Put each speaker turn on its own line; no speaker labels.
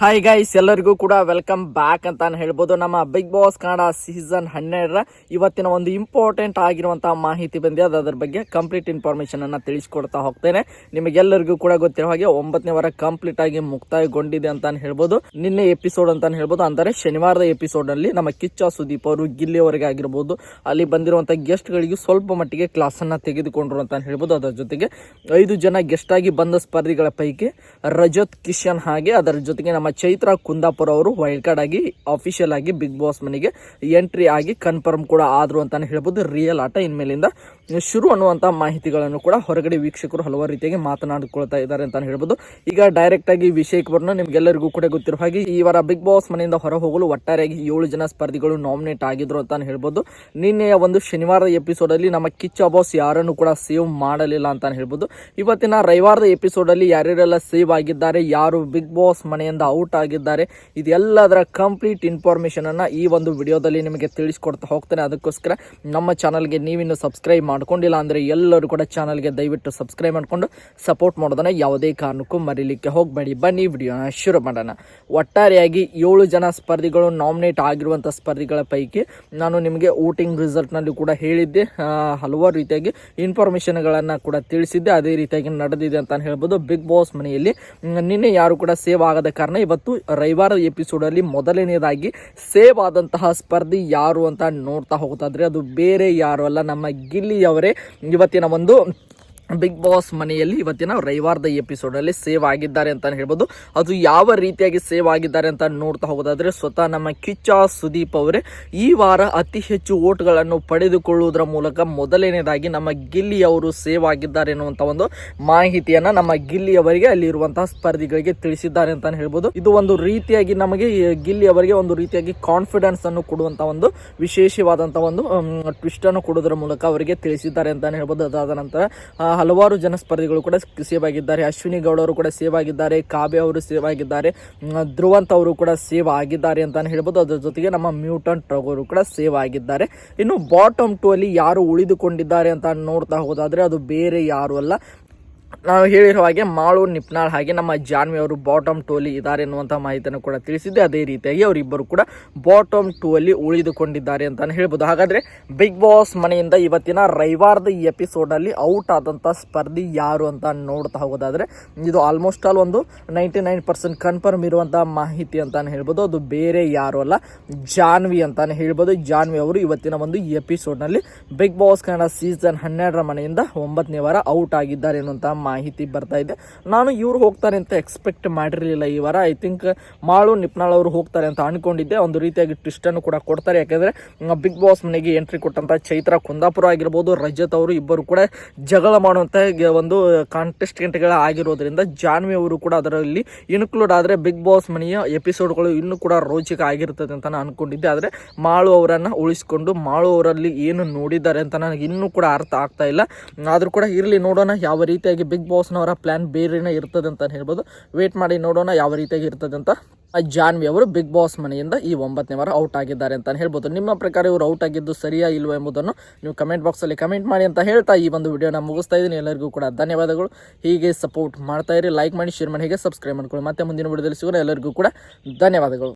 Hi guys ಎಲ್ಲರಿಗೂ ಕೂಡ welcome back ಅಂತ ಹೇಳ್ಬೋದು. ನಮ್ಮ ಬಿಗ್ ಬಾಸ್ ಕನ್ನಡ ಸೀಸನ್ ಹನ್ನೆರಡರ ಇವತ್ತಿನ ಒಂದು ಇಂಪಾರ್ಟೆಂಟ್ ಆಗಿರುವಂತಹ ಮಾಹಿತಿ ಬಂದಿದೆ. ಅದರ ಬಗ್ಗೆ ಕಂಪ್ಲೀಟ್ ಇನ್ಫಾರ್ಮೇಶನ್ ಅನ್ನ ತಿಳಿಸ್ಕೊಡ್ತಾ ಹೋಗ್ತೇನೆ. ನಿಮಗೆಲ್ಲರಿಗೂ ಕೂಡ ಗೊತ್ತಿರೋ ಹಾಗೆ ಒಂಬತ್ತನೇ ವಾರ ಕಂಪ್ಲೀಟ್ ಆಗಿ ಮುಕ್ತಾಯಗೊಂಡಿದೆ ಅಂತ ಹೇಳ್ಬೋದು. ನಿನ್ನೆ ಎಪಿಸೋಡ್ ಅಂತ ಹೇಳ್ಬೋದು. ಅಂದರೆ ಶನಿವಾರದ ಎಪಿಸೋಡ್ ಅಲ್ಲಿ ನಮ್ಮ ಕಿಚ್ಚ ಸುದೀಪ್ ಅವರು ಗಿಲ್ಲಿಯವರೆಗೆ ಆಗಿರ್ಬೋದು. ಅಲ್ಲಿ ಬಂದಿರುವಂತಹ ಗೆಸ್ಟ್ ಗಳಿಗೆ ಸ್ವಲ್ಪ ಮಟ್ಟಿಗೆ ಕ್ಲಾಸ್ ಅನ್ನ ತೆಗೆದುಕೊಂಡ್ರು ಅಂತ ಹೇಳ್ಬೋದು. ಅದರ ಜೊತೆಗೆ ಐದು ಜನ ಗೆಸ್ಟ್ ಆಗಿ ಬಂದ ಸ್ಪರ್ಧಿಗಳ ಪೈಕಿ ರಜತ್, ಕಿಶನ್ ಹಾಗೆ ಅದರ ಜೊತೆಗೆ ನಮ್ಮ ಚೈತ್ರ ಕುಂದಾಪುರ ಅವರು ವೈಲ್ಡ್ ಕಾರ್ಡ್ ಆಗಿ ಅಫಿಷಿಯಲ್ ಆಗಿ ಬಿಗ್ ಬಾಸ್ ಮನೆಗೆ ಎಂಟ್ರಿ ಆಗಿ ಕನ್ಫರ್ಮ್ ಕೂಡ ಆದ್ರು ಅಂತಾನೆ ಹೇಳ್ಬೋದು. ರಿಯಲ್ ಆಟ ಇನ್ಮೇಲಿಂದ ಶುರು ಅನ್ನುವಂಥ ಮಾಹಿತಿಗಳನ್ನು ಕೂಡ ಹೊರಗಡೆ ವೀಕ್ಷಕರು ಹಲವಾರು ರೀತಿಯಾಗಿ ಮಾತನಾಡಿಕೊಳ್ತಾ ಇದ್ದಾರೆ ಅಂತಾನೆ ಹೇಳ್ಬೋದು. ಈಗ ಡೈರೆಕ್ಟ್ ಆಗಿ ವಿಷಯಕ್ಕೆ ಬರೋಣ. ನಿಮ್ಗೆಲ್ಲರಿಗೂ ಕೂಡ ಗೊತ್ತಿರೋ ಹಾಗೆ ಈ ವಾರ ಬಿಗ್ ಬಾಸ್ ಮನೆಯಿಂದ ಹೊರ ಹೋಗಲು ಒಟ್ಟಾರೆಯಾಗಿ ಏಳು ಜನ ಸ್ಪರ್ಧಿಗಳು ನಾಮಿನೇಟ್ ಆಗಿದ್ರು ಅಂತಾನೆ ಹೇಳ್ಬೋದು. ನಿನ್ನೆಯ ಒಂದು ಶನಿವಾರದ ಎಪಿಸೋಡ್ ಅಲ್ಲಿ ನಮ್ಮ ಕಿಚ್ಚ ಬಾಸ್ ಯಾರನ್ನು ಕೂಡ ಸೇವ್ ಮಾಡಲಿಲ್ಲ ಅಂತಾನೆ ಹೇಳ್ಬೋದು. ಇವತ್ತಿನ ರವಿವಾರದ ಎಪಿಸೋಡ್ ಅಲ್ಲಿ ಯಾರ್ಯಾರೆಲ್ಲ ಸೇವ್ ಆಗಿದ್ದಾರೆ, ಯಾರು ಬಿಗ್ ಬಾಸ್ ಮನೆಯಿಂದ ಔಟ್ ಆಗಿದ್ದಾರೆ. ಇದೆಲ್ಲದರ ಕಂಪ್ಲೀಟ್ ಇನ್ಫಾರ್ಮೇಷನನ್ನು ಈ ಒಂದು ವಿಡಿಯೋದಲ್ಲಿ ನಿಮಗೆ ತಿಳಿಸ್ಕೊಡ್ತಾ ಹೋಗ್ತೇನೆ. ಅದಕ್ಕೋಸ್ಕರ ನಮ್ಮ ಚಾನಲ್ಗೆ ನೀವಿನ್ನು ಸಬ್ಸ್ಕ್ರೈಬ್ ಮಾಡ್ಕೊಂಡಿಲ್ಲ ಅಂದ್ರೆ ಎಲ್ಲರೂ ಕೂಡ ಚಾನಲ್ಗೆ ದಯವಿಟ್ಟು ಸಬ್ಸ್ಕ್ರೈಬ್ ಮಾಡ್ಕೊಂಡು ಸಪೋರ್ಟ್ ಮಾಡೋದನ್ನ ಯಾವುದೇ ಕಾರಣಕ್ಕೂ ಮರೀಲಿಕ್ಕೆ ಹೋಗಬೇಡಿ. ಬನ್ನಿ ವಿಡಿಯೋನ ಶುರು ಮಾಡೋಣ. ಒಟ್ಟಾರೆಯಾಗಿ ಏಳು ಜನ ಸ್ಪರ್ಧಿಗಳು ನಾಮಿನೇಟ್ ಆಗಿರುವಂಥ ಸ್ಪರ್ಧಿಗಳ ಪೈಕಿ ನಾನು ನಿಮಗೆ ವೋಟಿಂಗ್ ರಿಸಲ್ಟ್ನಲ್ಲಿ ಕೂಡ ಹೇಳಿದ್ದೆ. ಹಲವಾರು ರೀತಿಯಾಗಿ ಇನ್ಫಾರ್ಮೇಷನ್ಗಳನ್ನು ಕೂಡ ತಿಳಿಸಿದ್ದೆ. ಅದೇ ರೀತಿಯಾಗಿ ನಡೆದಿದೆ ಅಂತ ಹೇಳ್ಬೋದು. ಬಿಗ್ ಬಾಸ್ ಮನೆಯಲ್ಲಿ ನಿನ್ನೆ ಯಾರು ಕೂಡ ಸೇವ್ ಆಗದ ಕಾರಣ ಇವತ್ತು ರವಿವಾರ ಎಪಿಸೋಡಲ್ಲಿ ಮೊದಲನೇದಾಗಿ ಸೇವ್ ಆದಂತಹ ಸ್ಪರ್ಧಿ ಯಾರು ಅಂತ ನೋಡ್ತಾ ಹೋಗ್ತಾದ್ರೆ ಅದು ಬೇರೆ ಯಾರು ಅಲ್ಲ, ನಮ್ಮ ಗಿಲ್ಲಿಯವರೇ. ಇವತ್ತಿನ ಒಂದು ಬಿಗ್ ಬಾಸ್ ಮನೆಯಲ್ಲಿ ಇವತ್ತಿನ ರವಿವಾರದ ಎಪಿಸೋಡಲ್ಲಿ ಸೇವ್ ಆಗಿದ್ದಾರೆ ಅಂತ ಹೇಳ್ಬೋದು. ಅದು ಯಾವ ರೀತಿಯಾಗಿ ಸೇವ್ ಆಗಿದ್ದಾರೆ ಅಂತ ನೋಡ್ತಾ ಹೋಗೋದಾದ್ರೆ ಸ್ವತಃ ನಮ್ಮ ಕಿಚ್ಚ ಸುದೀಪ್ ಅವರೇ ಈ ವಾರ ಅತಿ ಹೆಚ್ಚು ಓಟ್ಗಳನ್ನು ಪಡೆದುಕೊಳ್ಳುವುದರ ಮೂಲಕ ಮೊದಲನೇದಾಗಿ ನಮ್ಮ ಗಿಲ್ಲಿ ಅವರು ಸೇವ್ ಆಗಿದ್ದಾರೆ ಎನ್ನುವಂತ ಒಂದು ಮಾಹಿತಿಯನ್ನ ನಮ್ಮ ಗಿಲ್ಲಿ ಅವರಿಗೆ ಅಲ್ಲಿರುವಂತಹ ಸ್ಪರ್ಧಿಗಳಿಗೆ ತಿಳಿಸಿದ್ದಾರೆ ಅಂತ ಹೇಳ್ಬೋದು. ಇದು ಒಂದು ರೀತಿಯಾಗಿ ನಮಗೆ ಗಿಲ್ಲಿ ಅವರಿಗೆ ಒಂದು ರೀತಿಯಾಗಿ ಕಾನ್ಫಿಡೆನ್ಸ್ ಅನ್ನು ಕೊಡುವಂತ ಒಂದು ವಿಶೇಷವಾದಂಥ ಒಂದು ಟ್ವಿಸ್ಟ್ ಅನ್ನು ಕೊಡುವುದರ ಮೂಲಕ ಅವರಿಗೆ ತಿಳಿಸಿದ್ದಾರೆ ಅಂತ ಹೇಳ್ಬೋದು. ಅದಾದ ನಂತರ ಹಲವಾರು ಜನ ಸ್ಪರ್ಧಿಗಳು ಕೂಡ ಸೇವ್ ಆಗಿದ್ದಾರೆ ಅಶ್ವಿನಿ ಗೌಡ ಕೂಡ ಸೇವ್ ಆಗಿದ್ದಾರೆ ಕಾವ್ಯ ಅವರು ಸೇವ್ ಆಗಿದ್ದಾರೆ ಧ್ರುವಂತ್ ಅವರು ಕೂಡ ಸೇವ್ ಆಗಿದ್ದಾರೆ ಅಂತಾನೆ ಹೇಳ್ಬೋದು. ಅದರ ಜೊತೆಗೆ ನಮ್ಮ ಮ್ಯೂಟಂಟ್ ಅವರು ಕೂಡ ಸೇವ್ ಆಗಿದ್ದಾರೆ ಇನ್ನು ಬಾಟಮ್ ಟು ಅಲ್ಲಿ ಯಾರು ಉಳಿದುಕೊಂಡಿದ್ದಾರೆ ಅಂತ ನೋಡ್ತಾ ಹೋದಾದ್ರೆ ಅದು ಬೇರೆ ಯಾರು ಅಲ್ಲ. ನಾವು ಹೇಳಿರೋ ಹಾಗೆ ಮಾಳು, ನಿಪ್ನಾಳ್ ಹಾಗೆ ನಮ್ಮ ಜಾನ್ವಿ ಅವರು ಬಾಟಮ್ ಟೂ ಅಲ್ಲಿ ಇದ್ದಾರೆ ಎನ್ನುವಂಥ ಮಾಹಿತಿಯನ್ನು ಕೂಡ ತಿಳಿಸಿದ್ದೆ. ಅದೇ ರೀತಿಯಾಗಿ ಅವರಿಬ್ಬರು ಕೂಡ ಬಾಟಮ್ ಟೂ ಅಲ್ಲಿ ಉಳಿದುಕೊಂಡಿದ್ದಾರೆ ಅಂತಲೇ ಹೇಳ್ಬೋದು. ಹಾಗಾದ್ರೆ ಬಿಗ್ ಬಾಸ್ ಮನೆಯಿಂದ ಇವತ್ತಿನ ರವಿವಾರದ ಎಪಿಸೋಡ್ ಅಲ್ಲಿ ಔಟ್ ಆದಂಥ ಸ್ಪರ್ಧಿ ಯಾರು ಅಂತ ನೋಡ್ತಾ ಹೋಗೋದಾದರೆ, ಇದು ಆಲ್ಮೋಸ್ಟ್ ಆಲ್ ಒಂದು ನೈಂಟಿ ನೈನ್ ಪರ್ಸೆಂಟ್ ಕನ್ಫರ್ಮ್ ಇರುವಂಥ ಮಾಹಿತಿ ಅಂತಲೇ ಹೇಳ್ಬೋದು. ಅದು ಬೇರೆ ಯಾರು ಅಲ್ಲ, ಜಾನ್ವಿ ಅಂತಾನೆ ಹೇಳ್ಬೋದು. ಜಾನ್ವಿ ಅವರು ಇವತ್ತಿನ ಒಂದು ಎಪಿಸೋಡ್ನಲ್ಲಿ ಬಿಗ್ ಬಾಸ್ ಕನ್ನಡ ಸೀಸನ್ ಹನ್ನೆರಡರ ಮನೆಯಿಂದ ಒಂಬತ್ತನೇ ವಾರ ಔಟ್ ಆಗಿದ್ದಾರೆ ಅನ್ನುವಂಥ ಮಾಹಿತಿ ಬರ್ತಾ ಇದೆ. ನಾನು ಇವ್ರು ಹೋಗ್ತಾರೆ ಅಂತ ಎಕ್ಸ್ಪೆಕ್ಟ್ ಮಾಡಿರಲಿಲ್ಲ ಈ ವಾರ. ಐ ಥಿಂಕ್ ಮಾಳು, ನಿಪ್ನಾಳ್ ಅವರು ಹೋಗ್ತಾರೆ ಅಂತ ಅನ್ಕೊಂಡಿದ್ದೆ. ಒಂದು ರೀತಿಯಾಗಿ ಟ್ವಿಸ್ಟ್ ಅನ್ನು ಕೂಡ ಕೊಡ್ತಾರೆ. ಯಾಕೆಂದರೆ ಬಿಗ್ ಬಾಸ್ ಮನೆಗೆ ಎಂಟ್ರಿ ಕೊಟ್ಟಂತ ಚೈತ್ರ ಕುಂದಾಪುರ ಆಗಿರ್ಬೋದು, ರಜತ್ ಅವರು ಇಬ್ಬರು ಕೂಡ ಜಗಳ ಮಾಡುವಂಥ ಒಂದು ಕಾಂಟೆಸ್ಟೆಂಟ್ಗಳ ಆಗಿರೋದ್ರಿಂದ ಜಾನ್ವಿ ಅವರು ಕೂಡ ಅದರಲ್ಲಿ ಇನ್ಕ್ಲೂಡ್ ಆದ್ರೆ ಬಿಗ್ ಬಾಸ್ ಮನೆಯ ಎಪಿಸೋಡ್ಗಳು ಇನ್ನೂ ಕೂಡ ರೋಚಕ ಆಗಿರ್ತದೆ ಅಂತ ನಾನು ಅನ್ಕೊಂಡಿದ್ದೆ. ಆದ್ರೆ, ಮಾಳು ಅವರನ್ನ ಉಳಿಸಿಕೊಂಡು ಮಾಳು ಅವರಲ್ಲಿ ಏನು ನೋಡಿದ್ದಾರೆ ಅಂತ ನನಗೆ ಇನ್ನೂ ಕೂಡ ಅರ್ಥ ಆಗ್ತಾ ಇಲ್ಲ. ಆದ್ರೂ ಕೂಡ ಇರಲಿ, ನೋಡೋಣ ಯಾವ ರೀತಿಯಾಗಿ ಬಿಗ್ ಬಾಸ್ನವರ ಪ್ಲಾನ್ ಬೇರೆನೇ ಇರ್ತದೆ ಅಂತ ಹೇಳ್ಬೋದು. ವೇಟ್ ಮಾಡಿ ನೋಡೋಣ ಯಾವ ರೀತಿಯಾಗಿ ಇರ್ತದೆ ಅಂತ. ಜಾನ್ವಿ ಅವರು ಬಿಗ್ ಬಾಸ್ ಮನೆಯಿಂದ ಈ ಒಂಬತ್ತನೇ ವಾರ ಔಟ್ ಆಗಿದ್ದಾರೆ ಅಂತ ಹೇಳ್ಬೋದು. ನಿಮ್ಮ ಪ್ರಕಾರ ಇವರು ಔಟ್ ಆಗಿದ್ದು ಸರಿಯಾ ಇಲ್ವೋ ಎಂಬುದನ್ನು ನೀವು ಕಮೆಂಟ್ ಬಾಕ್ಸಲ್ಲಿ ಕಮೆಂಟ್ ಮಾಡಿ ಅಂತ ಹೇಳ್ತಾ ಈ ಒಂದು ವಿಡಿಯೋನ ಮುಗಿಸ್ತಾ ಇದ್ದೀನಿ. ಎಲ್ಲರಿಗೂ ಕೂಡ ಧನ್ಯವಾದಗಳು. ಹೀಗೆ ಸಪೋರ್ಟ್ ಮಾಡ್ತಾ ಇರಿ ಲೈಕ್ ಮಾಡಿ ಶೇರ್ ಮಾಡಿ, ಹೀಗೆ ಸಬ್ಸ್ಕ್ರೈಬ್ ಮಾಡ್ಕೊಳ್ಳಿ. ಮತ್ತೆ ಮುಂದಿನ ವಿಡಿಯೋದಲ್ಲಿ ಸಿಗೋಣ. ಎಲ್ಲರಿಗೂ ಕೂಡ ಧನ್ಯವಾದಗಳು.